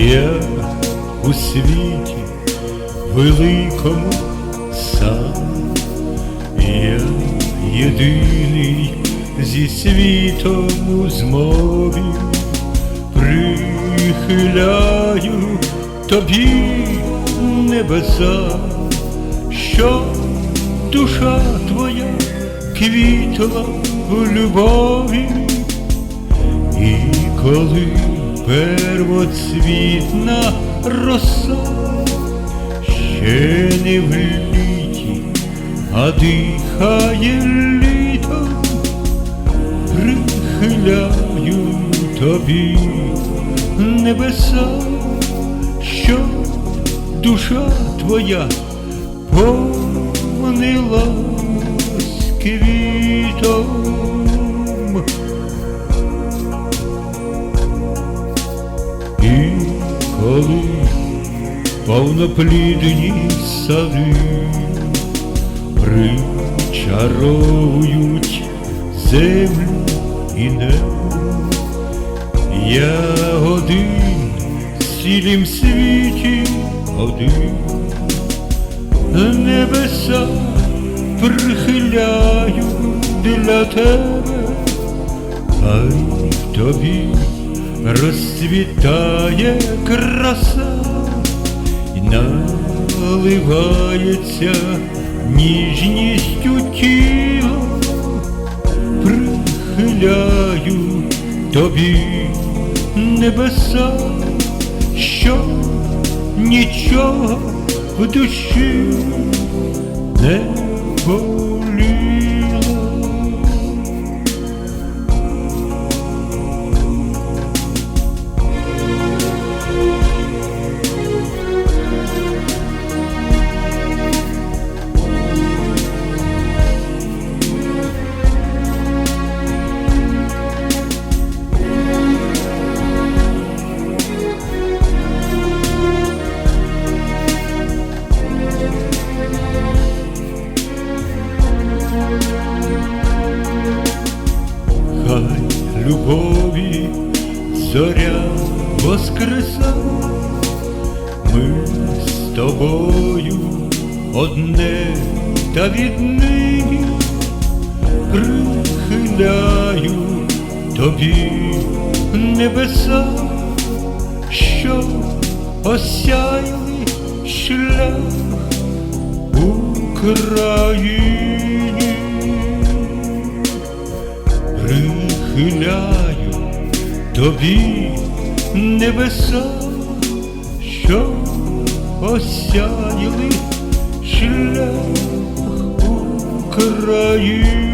є у світі великому сам, я єдиний зі світом у змові прихиляю тобі небеса, що душа твоя квітла в любові і коли первоцвітна роса ще не в літі, а дихає літо, прихиляю тобі небеса, що душа твоя повнилась квітом. Коли повноплідні сади причаровують землю і небо, я один в цілім світі один, небеса прихиляю для тебе, а й тобі розцвітає краса і наливається ніжністю тіла, прихиляю тобі небеса, що нічого в душі не боліло. Любові зоря воскреса, ми з тобою одне та віднині прихиляю тобі небеса, що осяяли шлях Україні прихиляю тобі небеса, що осяяли шлях України.